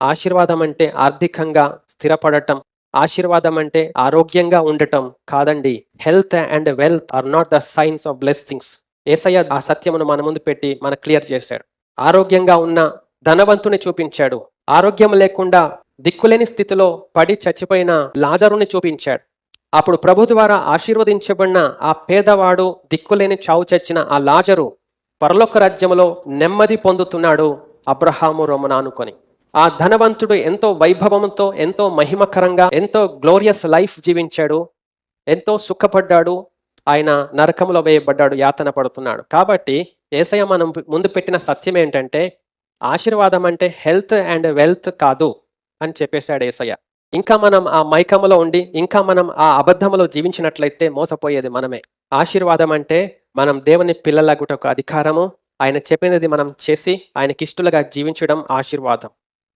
ఆశీర్వాదం అంటే ఆర్థికంగా స్థిరపడటం ఆశీర్వాదం అంటే ఆరోగ్యంగా ఉండటం కాదండి. Health and wealth are not the signs of blessings. Yesayya ఆ సత్యమును మన ముందు పెట్టి మన క్లియర్ చేశాడు. ఆరోగ్యంగా ఉన్న ధనవంతుని చూపించాడు. ఆరోగ్యం లేకుండా దిక్కులేని స్థితిలో పడి చచ్చిపోయిన లాజరుని చూపించాడు. అప్పుడు ప్రభు ద్వారా ఆశీర్వదించబడిన ఆ పేదవాడు దిక్కులేని చావు చచ్చిన ఆ లాజరు పరలోక రాజ్యములో నెమ్మది పొందుతున్నాడు అబ్రహాము రోమన అనుకొని. ఆ ధనవంతుడు ఎంతో వైభవంతో ఎంతో మహిమకరంగా ఎంతో గ్లోరియస్ లైఫ్ జీవించాడు ఎంతో సుఖపడ్డాడు ఆయన నరకంలో వేయబడ్డాడు యాతన పడుతున్నాడు. కాబట్టి ఏసయ్య మనం ముందు పెట్టిన సత్యం ఏంటంటే ఆశీర్వాదం అంటే హెల్త్ అండ్ వెల్త్ కాదు అని చెప్పేశాడు ఏసయ్య. ఇంకా మనం ఆ మైకములో ఉండి ఇంకా మనం ఆ అబద్ధములో జీవించినట్లయితే మోసపోయేది మనమే. ఆశీర్వాదం అంటే మనం దేవుని పిల్లలగుటకు అధికారము ఆయన చెప్పినది మనం చేసి ఆయనకిష్టులుగా జీవించడం ఆశీర్వాదం.